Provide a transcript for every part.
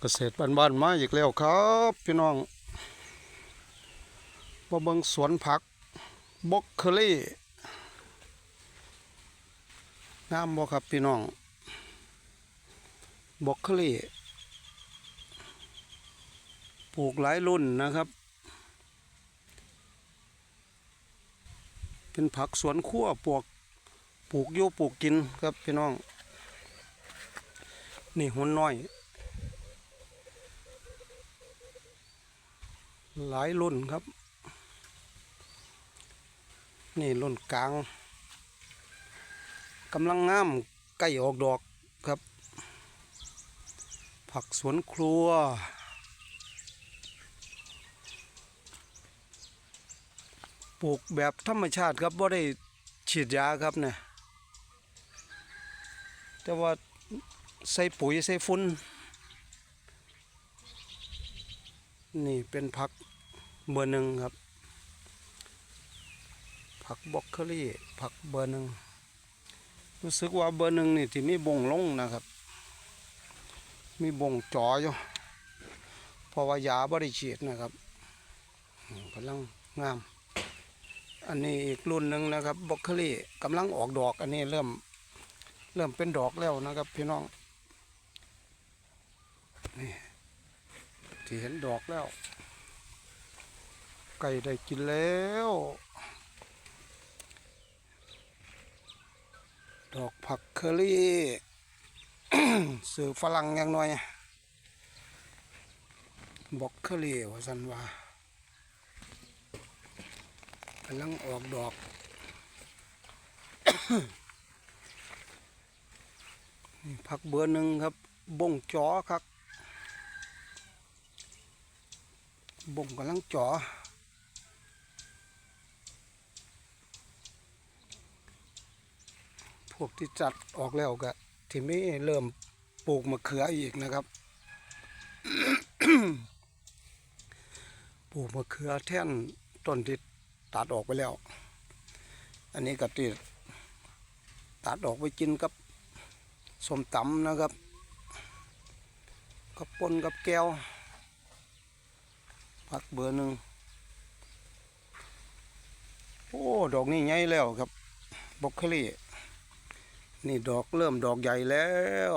เกษตรบ้านๆมาอีกแล้วครับ พี่น้องมาเบิงสวนผักบล็อกเคอรี่งามบ่ครับพี่น้องบล็อกเคอรี่ปลูกหลายรุ่นนะครับ เป็นผักสวนครัวปลูกปลูกอยู่ปลูกกินครับพี่น้อง นี่หุ่นน้อย หลายรุ่นครับ นี่รุ่นกลางกำลังงามใกล้ออกดอกครับ ผักสวนครัว ปลูกแบบธรรมชาติครับว่าได้ฉีดยาครับเนี่ยแต่ว่าใส่ปุ๋ยใส่ฟุ้น นี่เป็นผักเบอร์หนึ่งครับ ผักบล็อกเคอรี่ผักเบอร์หนึ่งรู้สึกว่าเบอร์หนึ่งนี่ที่มีบ่งลงนะครับ มีบ่งจ่ออยู่เพราะว่ายาบริฉีดนะครับกำลังงาม อันนี้อีกรุ่นหนึ่งนะครับบล็อกเคอรี่กำลังออกดอก อันนี้เริ่มเริ่มเป็นดอกแล้วนะครับ พี่น้องนี่ ที่เห็นดอกแล้ว ไก่ได้กินแล้ว ดอกผักเคอรี่สื่อฝรั่งอย่างน้อยบอกเคอรี่ว่าสันว่ากำลังออกดอกผักเบอร์หนึ่งครับบ่งจ้อครับ บ่งกำลังจ่อพวกที่จัดออกแล้วก็ที่ไม่เริ่มปลูกมะเขืออีกนะครับ ปลูกมะเขือแท่นต้นที่ตัดออกไปแล้ว อันนี้ก็ติดตัดออกไปกินกับสมตำนะครับ กับปนกับแก้ว ผักเบอร์หนึ่งโอ้ ดอกนี่ใหญ่แล้วครับบล็อกเคอรี่นี่ดอกเริ่มดอกใหญ่แล้ว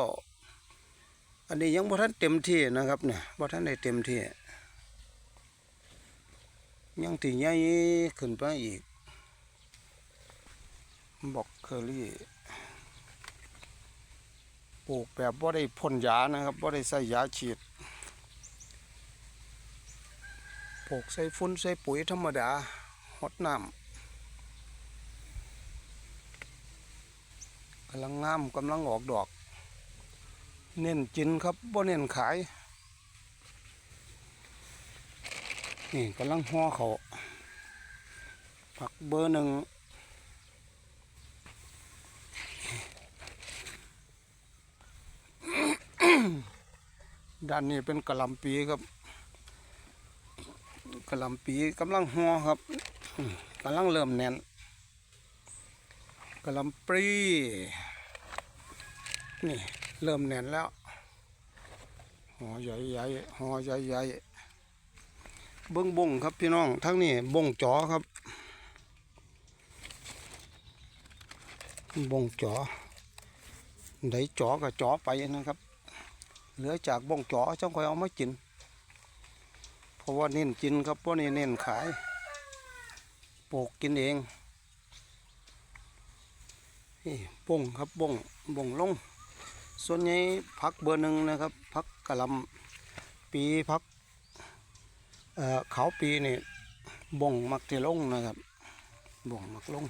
อันนี้ยังบ่ทันเต็มที่นะครับเนี่ยบ่ทันได้เต็มที่ ยังที่ใหญ่ขึ้นไปอีกบล็อกเคอรี่ปลูกแบบบ่าได้พ่นยานะครับบ่าได้ใส่ยาฉีด ปลูกใส่ฟุ้นใส่ปุ๋ยธรรมดาหดน้ำกำลังงามกำลังออกดอก เน้นกินครับบ่เน้นขาย นี่กำลังห่อเขาผักเบอร์หนึ่งด้านนี้เป็นกะหล่ำปีครับ กระลำปีกำลังหัวครับกำลังเริ่มแน่นกระลำปรีนี่เริ่มแน่นแล้วหัวใหญ่ใหญ่ๆหัวใหญ่ใหญ่ๆเบิ้งบงครับพี่น้องทั้งนี้บงจอครับบงจอได้จอก็จอไปนะครับ เหลือจากบงจอจ้องคอยเอามากิน เพราะว่าเน้นกินครับเพราะนี่เน้นขายปลูกกินเองนี่บ่งครับบ่งบ่งลง ส่วนใหญ่พักเบอร์หนึ่งนะครับพักกะลำปีพักเอ่อเขาวปีนี่บ่งมักจะลงนะครับบ่งมักลง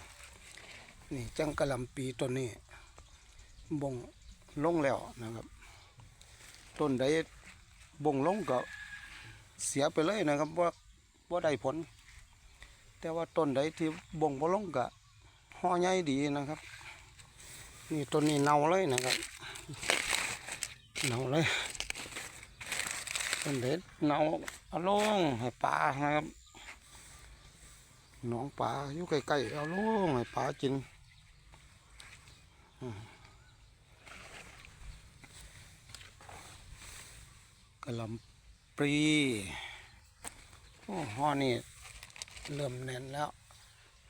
นี่จังกะลำปีต้นนี้บ่งลงแล้วนะครับ ต้นใดบ่งลงก็ เสียไปเลยนะครับว่าว่าได้ผล แต่ว่าต้นใดที่บ่งบ่ลงก็ห่อใหญ่ดีนะครับ นี่ต้นนี้เน่าเลยนะครับเน่าเลยต้นเด็ดเน่าเอาลงให้ปลานะครับหนองปลาอยู่ใกล้ๆเอาลงให้ปลากินอืมกะล่ำ ปลีโอ้ห่อนี่เริ่มแน่นแล้ว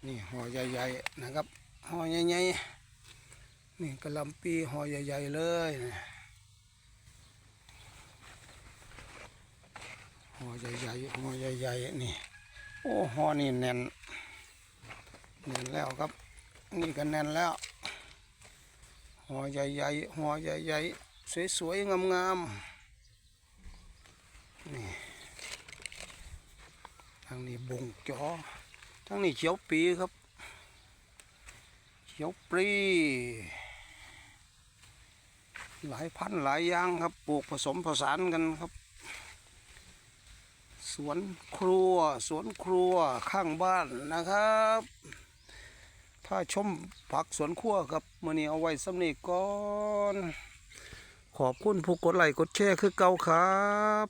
นี่ห่อใหญ่ๆนะครับห่อใหญ่ๆนี่กะลำปีห่อใหญ่ๆเลยนะห่อใหญ่ๆห่อใหญ่ๆนี่โอ้ห่อนี่แน่นแน่นแล้วครับ นี่ก็แน่นแล้วห่อใหญ่ๆห่อใหญ่ๆสวยๆงามๆ นี่ทางนี้บงจอทางนี้เขียวปีครับ เขียวปรีหลายพันหลายอย่างครับปลูกผสมผสานกันครับ สวนครัว สวนครัวข้างบ้านนะครับถ้าชมผักสวนครัวครับมื่อนี้เอาไว้สำเนีก่อน ขอบคุณผู้กดไลค์กดแชร์คือเก่าครับ